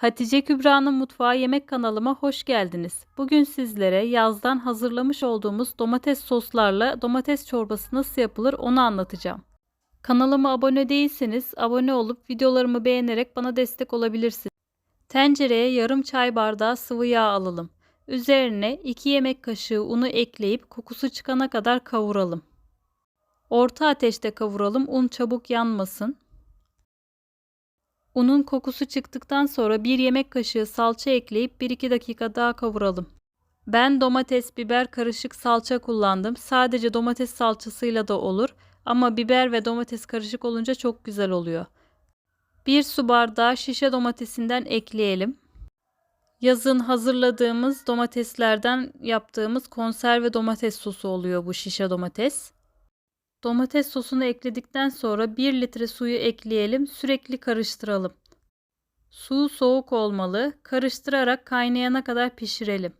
Hatice Kübra'nın Mutfağı Yemek kanalıma hoş geldiniz. Bugün sizlere yazdan hazırlamış olduğumuz domates soslarla domates çorbası nasıl yapılır onu anlatacağım. Kanalıma abone değilseniz abone olup videolarımı beğenerek bana destek olabilirsiniz. Tencereye yarım çay bardağı sıvı yağ alalım. Üzerine 2 yemek kaşığı unu ekleyip kokusu çıkana kadar kavuralım. Orta ateşte kavuralım un çabuk yanmasın. Unun kokusu çıktıktan sonra 1 yemek kaşığı salça ekleyip 1-2 dakika daha kavuralım. Ben domates, biber karışık salça kullandım. Sadece domates salçasıyla da olur ama biber ve domates karışık olunca çok güzel oluyor. 1 su bardağı şişe domatesinden ekleyelim. Yazın hazırladığımız domateslerden yaptığımız konserve domates sosu oluyor bu şişe domates. Domates sosunu ekledikten sonra 1 litre suyu ekleyelim. Sürekli karıştıralım. Su soğuk olmalı. Karıştırarak kaynayana kadar pişirelim.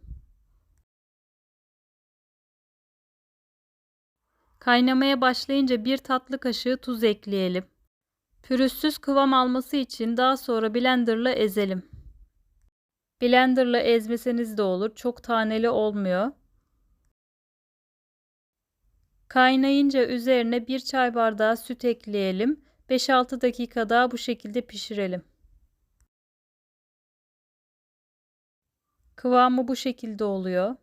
Kaynamaya başlayınca 1 tatlı kaşığı tuz ekleyelim. Pürüzsüz kıvam alması için daha sonra blenderla ezelim. Blenderla ezmeseniz de olur. Çok taneli olmuyor. Kaynayınca üzerine 1 çay bardağı süt ekleyelim. 5-6 dakika daha bu şekilde pişirelim. Kıvamı bu şekilde oluyor.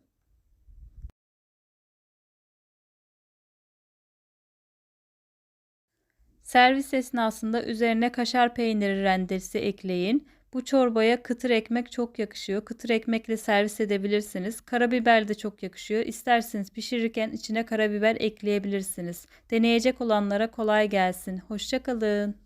Servis esnasında üzerine kaşar peyniri rendesi ekleyin. Bu çorbaya kıtır ekmek çok yakışıyor. Kıtır ekmekle servis edebilirsiniz. Karabiber de çok yakışıyor. İsterseniz pişirirken içine karabiber ekleyebilirsiniz. Deneyecek olanlara kolay gelsin. Hoşçakalın.